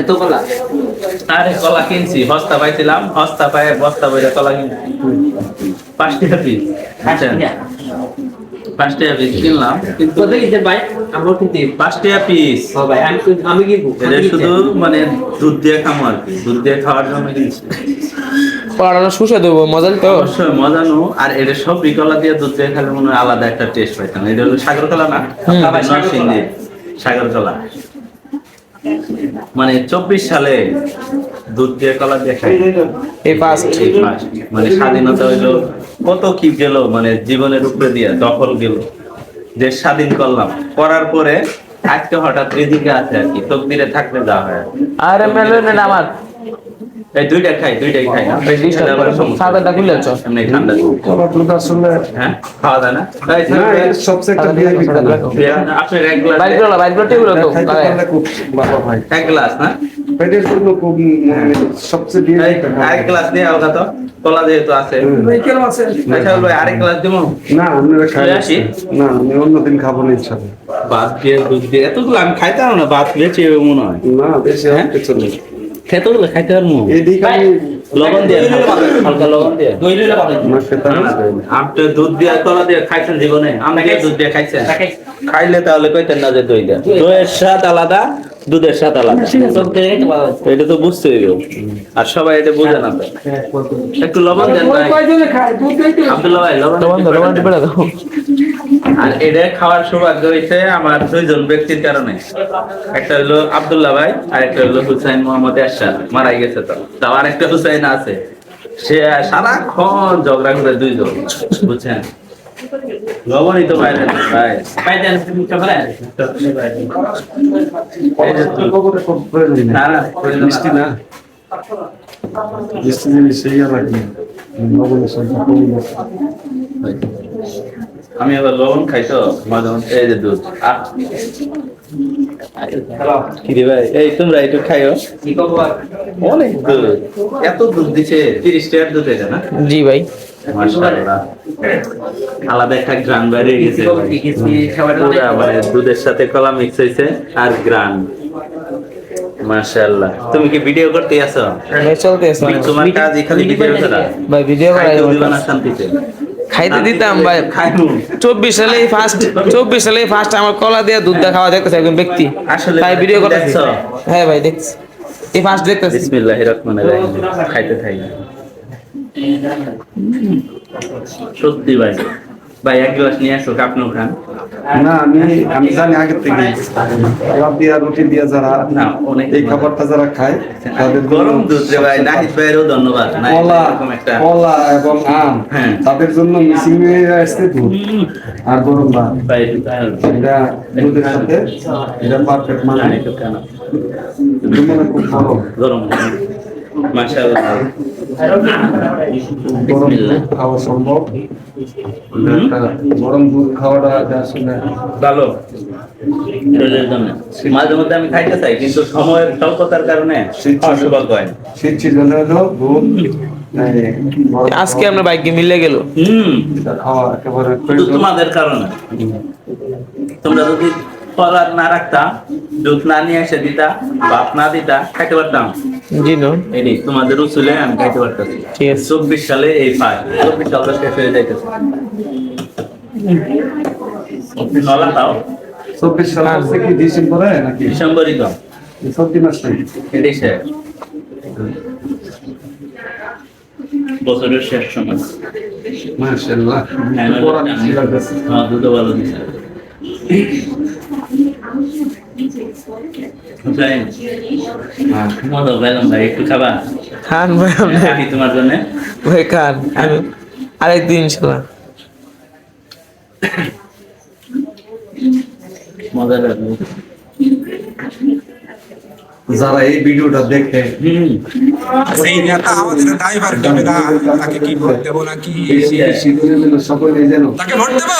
এত কলা আরে কলা কিনছি হস্তা পাইছিলাম হস্তা পায়ে বস্তা বইরে কলা কিনছি পাঁচ টাকা পিস পাঁচ টাকা? পিস কিনলাম কিন্তু কত কিনতে ভাই? আমার কিনতে পাঁচ টাকা পিস ভাই আমি আমি কিনবো এটা শুধু মানে দুধ দিয়ে খামো আর কি দুধ দিয়ে খাওয়ার জন্য কিনছি। পড়ানো সুস্বাদু মজা তো অবশ্যই মজানো আর এটা সব বিকলা দিয়ে দুধ দিয়ে খেলে মনে হয় আলাদা একটা টেস্ট পাইতাম। এটা হলো সাগর কলা না সাগর কলা মানে চব্বিশ সালে দুধ দিয়ে কলা দিয়ে এই ফার্স্ট মানে স্বাধীনতা হইল কত কি গেল মানে জীবনের উপরে দিয়ে দখল গেল। যে স্বাধীন করলাম। করার পরে আজকে হঠাৎ এদিকে আছে আর কি তকদিরে থাকতে যা হয়। আরে মেলন আমার। এই দুইটা খাই দুইটাই খাই না? এই ডিশটা আবার সমস্যা। সাদাটা খুলে আছো? এমনি ঠান্ডা কলা আসলে হ্যাঁ? খাওয়া যায় না? সবচেয়ে একটা VIP খাবার। এক গ্লাস বাইকগুলো বাইকগুলো টেবিল তো। হয়। এক গ্লাস না? পেটের জন্য খুব মানে সবচেয়ে গ্লাস দিয়ে আলগা তো। কলা যেহেতু আছে। আচ্ছা ভাই আরেক গ্লাস দিব? না আপনারা খাই। আসি? না আমি অন্যদিন খাব না ইনশাল্লাহ ভাত দিয়ে দুধ দিয়ে। এতগুলো আমি খাইতাম না ভাত বেঁচে মনে হয়। না বেশি হ্যাঁ? হতে খাইতে পারব। এদিকে আমি লবণ দিয়ে হালকা লবণ দিয়ে। দই। আপনি দুধ দিয়ে কলা দিয়ে খাইছেন জীবনে? আমরা দুধ দিয়ে খাইছেন? খাইলে তাহলে কইতেন না যে দই দেন। দইয়ের স্বাদ আলাদা দুধের স্বাদ আলাদা। দিয়ে পারবেন এটা তো বুঝতে হইব আর সবাই এটা বোঝে না একটু লবণ দেন ভাই। আব্দুল্লাহ ভাই লবণ লবণ দাও আর এটা খাওয়ার সৌভাগ্য হয়েছে আমার দুইজন ব্যক্তির কারণে। একটা হলো আব্দুল্লাহ ভাই আর একটা হলো হুসাইন মোহাম্মদ এরশাদ। মারা গেছে তো। তাও আরেকটা হুসাইন আছে। সে সারাক্ষণ ঝগড়া করে দুইজন বুঝছেন? লবণই তো নেই, ভাই। প্রয়োজন না না? মিষ্টি জিনিস সেই লাগে লবণের সংখ্যা কম বেশি। আমি আবার লবণ খাই তো। এই যে দুধ। আহ, কি রে ভাই এই তোমরা একটু খাইও। কি করব আর? অনেক দুধ। এত দুধ দিছে তিরিশ টাকার দুধ এটা না? জি ভাই। আলাদা একটা গ্রান বাইরে গেছে মানে দুধের সাথে কলা মিক্স হয়েছে আর গ্রান মাশাআল্লাহ। তুমি কি ভিডিও করতে আছো? ভাই চলতে তোমার কাজ খালি ভিডিও করা ভাই ভিডিও করাই দিবা না শান্তিতে। খাইতে দিতাম ভাই। চব্বিশ সালে ফার্স্ট চব্বিশ সালে ফার্স্ট আমার কলা দিয়ে দুধ খাওয়া দেখতেছে একজন ব্যক্তি। আসলে তাই ভিডিও করতেছি। হ্যাঁ ভাই দেখছি। এই ফার্স্ট দেখতেছি। বিসমিল্লাহির রহমানির রহিম। খাইতে থাকি সত্যি ভাই। ভাই এক গ্লাস নিয়ে আসো আপনিও খান না আমি আমি জানি আগের থেকে। দিয়া রুটি দিয়া যারা না অনেক এই খাবারটা যারা খায় তাদের জন্য গরম দুধ রে ভাই নাহিদ ভাইয়েরও ধন্যবাদ। কলা কলা এবং আম হ্যাঁ। তাদের জন্য মিসিং হয়ে আসছে দুধ আর গরম ভাত। ভাই এটা দুধের সাথে এটা পারফেক্ট। মানে খুব গরম। গরম। মাশাআল্লাহ। গরম বিসমিল্লাহ। দুধ খাওয়া সম্ভব? গরম দুধ খাওয়াটা আসলে ভালো। মাঝে মধ্যে আমি খাইতে চাই কিন্তু সময়ের স্বল্পতার কারণে হয় শীত সিজনে হলো দুধ এই, গরম আজকে আমরা বাইকে মিলে গেল। হুম। খাওয়া একেবারে শুধু তোমাদের কারণে। তোমরা যদি কলার না রাখতাম দুধ না নিয়ে এসে দিতা ভাত না দিতা খাইতে পারতাম? জি নো। এটি তোমাদের উসুলে আমি খাইতে পারতাম ঠিক আছে চব্বিশ সালে এই পাই চব্বিশ সালটা শেষ হয়ে যাইতেছে। নলা চব্বিশ সাল হচ্ছে কি ডিসেম্বরে নাকি? ডিসেম্বরই তো চব্বিশ মাস নাকি? এটাই শেষ। বছরের শেষ সময়। মাশাআল্লাহ। হ্যাঁ, পড়া বেশি লাগতেছে। দুটো ভালো দিছে হুসাইন, হ্যাঁ, মজা পেলাম ভাই একটু খাবা খান ভাই আপনি রাখি তোমার জন্য ভাই খান আমি আরেকদিন ইনশাল্লাহ। মজা লাগবে যারা এই ভিডিওটা দেখে হুম। সেই নেতা আমাদের ড্রাইভার দেবে না তাকে কি ভোট দেবো নাকি বেশি বেশি করে সকলে যেন তাকে ভোট দেবো?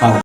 আমার।